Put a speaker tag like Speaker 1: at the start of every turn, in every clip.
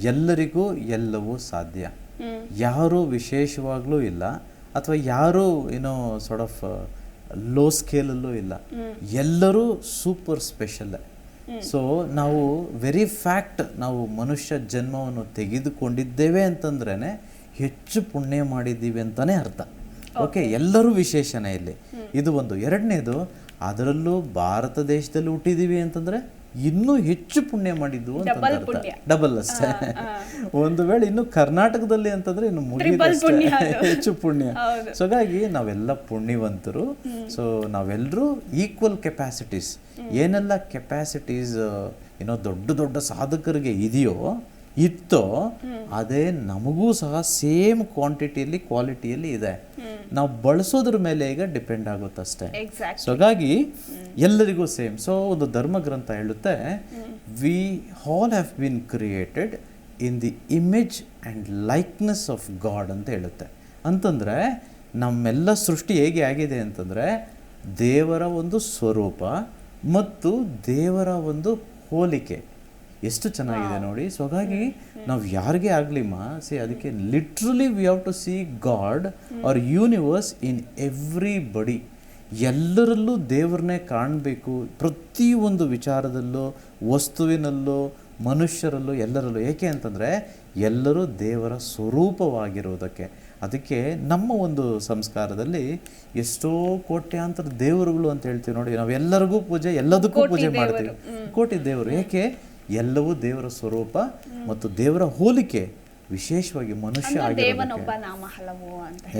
Speaker 1: ಎಲ್ಲರಿಗೂ ಎಲ್ಲವೂ ಸಾಧ್ಯ. ಯಾರೂ ವಿಶೇಷವಾಗ್ಲೂ ಇಲ್ಲ ಅಥವಾ ಯಾರೂ ಏನೋ ಸಾರ್ಟ್ ಆಫ್ ಲೋ ಸ್ಕೇಲಲ್ಲೂ ಇಲ್ಲ. ಎಲ್ಲರೂ ಸೂಪರ್ ಸ್ಪೆಷಲ್ ಸೊ ನಾವು ವೆರಿ ಫ್ಯಾಕ್ಟ್ ನಾವು ಮನುಷ್ಯ ಜನ್ಮವನ್ನು ತೆಗೆದುಕೊಂಡಿದ್ದೇವೆ ಅಂತಂದ್ರೇ ಹೆಚ್ಚು ಪುಣ್ಯ ಮಾಡಿದ್ದೀವಿ ಅಂತಾನೆ ಅರ್ಥ. ಓಕೆ ಎಲ್ಲರೂ ವಿಶೇಷನೇ ಇಲ್ಲಿ. ಇದು ಒಂದು. ಎರಡನೇದು ಅದರಲ್ಲೂ ಭಾರತ ದೇಶದಲ್ಲಿ ಹುಟ್ಟಿದೀವಿ ಅಂತಂದ್ರೆ ಇನ್ನೂ ಹೆಚ್ಚು ಪುಣ್ಯ ಮಾಡಿದ್ದು ಅಂತ ಅರ್ಥ. ಡಬಲ್ ಅಷ್ಟೇ. ಒಂದು ವೇಳೆ ಇನ್ನು ಕರ್ನಾಟಕದಲ್ಲಿ ಅಂತಂದ್ರೆ ಇನ್ನು ಮುಗಿದಷ್ಟೇ. ಹೆಚ್ಚು ಪುಣ್ಯ. ಸೊ ಹಾಗಾಗಿ ನಾವೆಲ್ಲ ಪುಣ್ಯವಂತರು. ಸೊ ನಾವೆಲ್ಲರೂ ಈಕ್ವಲ್ ಕೆಪಾಸಿಟೀಸ್ ಏನೆಲ್ಲ ಕೆಪಾಸಿಟೀಸ್ ಏನೋ ದೊಡ್ಡ ದೊಡ್ಡ ಸಾಧಕರಿಗೆ ಇದೆಯೋ ಇತ್ತೋ ಅದೇ ನಮಗೂ ಸಹ ಸೇಮ್ ಕ್ವಾಂಟಿಟಿಯಲ್ಲಿ ಕ್ವಾಲಿಟಿಯಲ್ಲಿ ಇದೆ. ನಾವು ಬಳಸೋದ್ರ ಮೇಲೆ ಈಗ ಡಿಪೆಂಡ್ ಆಗುತ್ತೆ
Speaker 2: ಅಷ್ಟೇ
Speaker 1: ಸೊ ಹಾಗಾಗಿ ಎಲ್ಲರಿಗೂ ಸೇಮ್. ಸೊ ಒಂದು ಧರ್ಮ ಗ್ರಂಥ ಹೇಳುತ್ತೆ we all have been created in the image and likeness of God ಅಂತ ಹೇಳುತ್ತೆ. ಅಂತಂದರೆ ನಮ್ಮೆಲ್ಲ ಸೃಷ್ಟಿ ಹೇಗೆ ಆಗಿದೆ ಅಂತಂದರೆ ದೇವರ ಒಂದು ಸ್ವರೂಪ ಮತ್ತು ದೇವರ ಒಂದು ಹೋಲಿಕೆ. ಎಷ್ಟು ಚೆನ್ನಾಗಿದೆ ನೋಡಿ. ಸೊ ಹಾಗಾಗಿ ನಾವು ಯಾರಿಗೇ ಆಗಲಿಮ್ಮ ಸಿ ಅದಕ್ಕೆ literally we have to see God or universe in everybody ಎಲ್ಲರಲ್ಲೂ ದೇವ್ರನ್ನೇ ಕಾಣಬೇಕು. ಪ್ರತಿಯೊಂದು ವಿಚಾರದಲ್ಲೂ ವಸ್ತುವಿನಲ್ಲೂ ಮನುಷ್ಯರಲ್ಲೂ ಎಲ್ಲರಲ್ಲೂ. ಏಕೆ ಅಂತಂದರೆ ಎಲ್ಲರೂ ದೇವರ ಸ್ವರೂಪವಾಗಿರುವುದಕ್ಕೆ ಅದಕ್ಕೆ ನಮ್ಮ ಒಂದು ಸಂಸ್ಕಾರದಲ್ಲಿ ಎಷ್ಟೋ ಕೋಟ್ಯಾಂತರ ದೇವರುಗಳು ಅಂತ ಹೇಳ್ತೀವಿ ನೋಡಿ. ನಾವೆಲ್ಲರಿಗೂ ಪೂಜೆ ಎಲ್ಲದಕ್ಕೂ ಪೂಜೆ ಮಾಡ್ತೀವಿ. ಕೋಟಿ ದೇವರು. ಏಕೆ? ಎಲ್ಲವೂ ದೇವರ ಸ್ವರೂಪ ಮತ್ತು ದೇವರ ಹೋಲಿಕೆ ವಿಶೇಷವಾಗಿ ಮನುಷ್ಯ ಆಗಿರೋದಕ್ಕೆ.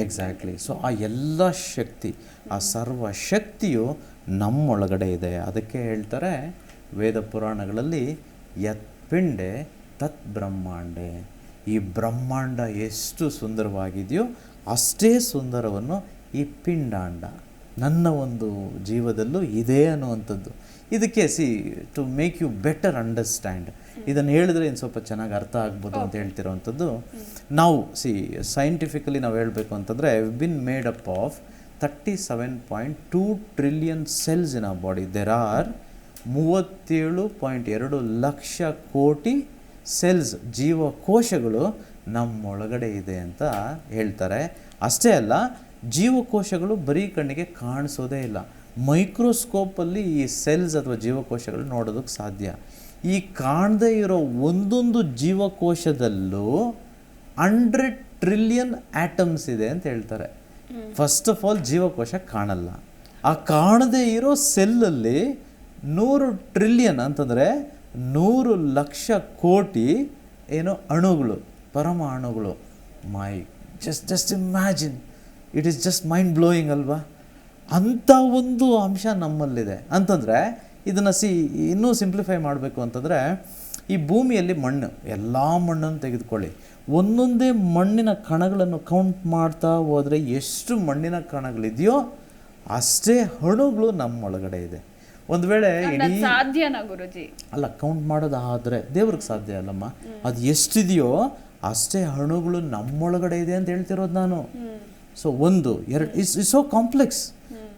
Speaker 1: ಎಕ್ಸಾಕ್ಟ್ಲಿ ಸೊ ಆ ಎಲ್ಲ ಶಕ್ತಿ ಆ ಸರ್ವ ಶಕ್ತಿಯು ನಮ್ಮೊಳಗಡೆ ಇದೆ. ಅದಕ್ಕೆ ಹೇಳ್ತಾರೆ ವೇದ ಪುರಾಣಗಳಲ್ಲಿ ಯತ್ ಪಿಂಡೆ ತತ್ ಬ್ರಹ್ಮಾಂಡೆ. ಈ ಬ್ರಹ್ಮಾಂಡ ಎಷ್ಟು ಸುಂದರವಾಗಿದೆಯೋ ಅಷ್ಟೇ ಸುಂದರವನ್ನು ಈ ಪಿಂಡಾಂಡ. ನನ್ನ ಒಂದು ಜೀವದಲ್ಲೂ ಇದೆ ಅನ್ನುವಂಥದ್ದು. ಇದಕ್ಕೆ see to make you better understand ಇದನ್ನು ಹೇಳಿದ್ರೆ ಇನ್ನು ಸ್ವಲ್ಪ ಚೆನ್ನಾಗಿ ಅರ್ಥ ಆಗ್ಬೋದು ಅಂತ ಹೇಳ್ತಿರೋವಂಥದ್ದು. ನಾವು ಸಿ ಸೈಂಟಿಫಿಕಲಿ ನಾವು ಹೇಳಬೇಕು ಅಂತಂದರೆ been made up of thirty seven point two trillion cells in a body there are ಮೂವತ್ತೇಳು ಪಾಯಿಂಟ್ ಎರಡು ಲಕ್ಷ ಕೋಟಿ ಸೆಲ್ಸ್ ಜೀವಕೋಶಗಳು ನಮ್ಮೊಳಗಡೆ ಇದೆ ಅಂತ ಹೇಳ್ತಾರೆ. ಅಷ್ಟೇ ಅಲ್ಲ ಜೀವಕೋಶಗಳು ಬರೀ ಕಣ್ಣಿಗೆ ಕಾಣಿಸೋದೇ ಇಲ್ಲ. ಮೈಕ್ರೋಸ್ಕೋಪಲ್ಲಿ ಈ ಸೆಲ್ಸ್ ಅಥವಾ ಜೀವಕೋಶಗಳು ನೋಡೋದಕ್ಕೆ ಸಾಧ್ಯ. ಈ ಕಾಣದೇ ಇರೋ ಒಂದೊಂದು ಜೀವಕೋಶದಲ್ಲೂ ಹಂಡ್ರೆಡ್ ಟ್ರಿಲಿಯನ್ ಆಟಮ್ಸ್ ಇದೆ ಅಂತ ಹೇಳ್ತಾರೆ. ಫಸ್ಟ್ ಆಫ್ ಆಲ್ ಜೀವಕೋಶ ಕಾಣಲ್ಲ. ಆ ಕಾಣದೇ ಇರೋ ಸೆಲ್ಲಲ್ಲಿ ನೂರು ಟ್ರಿಲಿಯನ್ ಅಂತಂದರೆ ನೂರು ಲಕ್ಷ ಕೋಟಿ ಏನೋ ಅಣುಗಳು ಪರಮಾಣುಗಳು. ಮೈ just just imagine it is just mind blowing ಅಲ್ವಾ? ಅಂಥ ಒಂದು ಅಂಶ ನಮ್ಮಲ್ಲಿದೆ. ಅಂತಂದರೆ ಇದನ್ನು ಸಿ ಇನ್ನೂ ಸಿಂಪ್ಲಿಫೈ ಮಾಡಬೇಕು ಅಂತಂದರೆ ಈ ಭೂಮಿಯಲ್ಲಿ ಮಣ್ಣು ಎಲ್ಲ ಮಣ್ಣನ್ನು ತೆಗೆದುಕೊಳ್ಳಿ. ಒಂದೊಂದೇ ಮಣ್ಣಿನ ಕಣಗಳನ್ನು ಕೌಂಟ್ ಮಾಡ್ತಾ ಹೋದರೆ ಎಷ್ಟು ಮಣ್ಣಿನ ಕಣಗಳಿದೆಯೋ ಅಷ್ಟೇ ಅಣುಗಳು ನಮ್ಮೊಳಗಡೆ ಇದೆ. ಒಂದು ವೇಳೆ
Speaker 2: ಸಾಧ್ಯನಾ ಗುರುಜಿ?
Speaker 1: ಅಲ್ಲ ಕೌಂಟ್ ಮಾಡೋದಾದರೆ ದೇವ್ರಿಗೆ ಸಾಧ್ಯ ಅಲ್ಲಮ್ಮ. ಅದು ಎಷ್ಟಿದೆಯೋ ಅಷ್ಟೇ ಅಣುಗಳು ನಮ್ಮೊಳಗಡೆ ಇದೆ ಅಂತ ಹೇಳ್ತಿರೋದು ನಾನು. ಸೊ ಒಂದು ಎರಡು is is so complex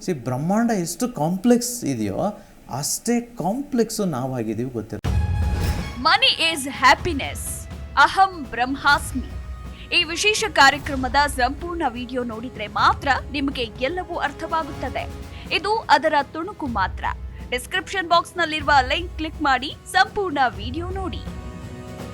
Speaker 1: see ಬ್ರಹ್ಮಾಂಡ ಎಷ್ಟು ಕಾಂಪ್ಲೆಕ್ಸ್ ಇದೆಯೋ ಅಷ್ಟೇ ಕಾಂಪ್ಲೆಕ್ಸು ನಾವಾಗಿದ್ದೀವಿ ಗೊತ್ತಿರೋ
Speaker 3: ಮನಿ ಈಸ್ ಹ್ಯಾಪಿನೆಸ್ ಅಹಂ ಬ್ರಹ್ಮಾಸ್ಮಿ. ಈ ವಿಶೇಷ ಕಾರ್ಯಕ್ರಮದ ಸಂಪೂರ್ಣ ವಿಡಿಯೋ ನೋಡಿದ್ರೆ ಮಾತ್ರ ನಿಮಗೆ ಎಲ್ಲವೂ ಅರ್ಥವಾಗುತ್ತದೆ. ಇದು ಅದರ ತುಣುಕು ಮಾತ್ರ. ಡಿಸ್ಕ್ರಿಪ್ಷನ್ ಬಾಕ್ಸ್ನಲ್ಲಿರುವ ಲಿಂಕ್ ಕ್ಲಿಕ್ ಮಾಡಿ ಸಂಪೂರ್ಣ ವಿಡಿಯೋ ನೋಡಿ.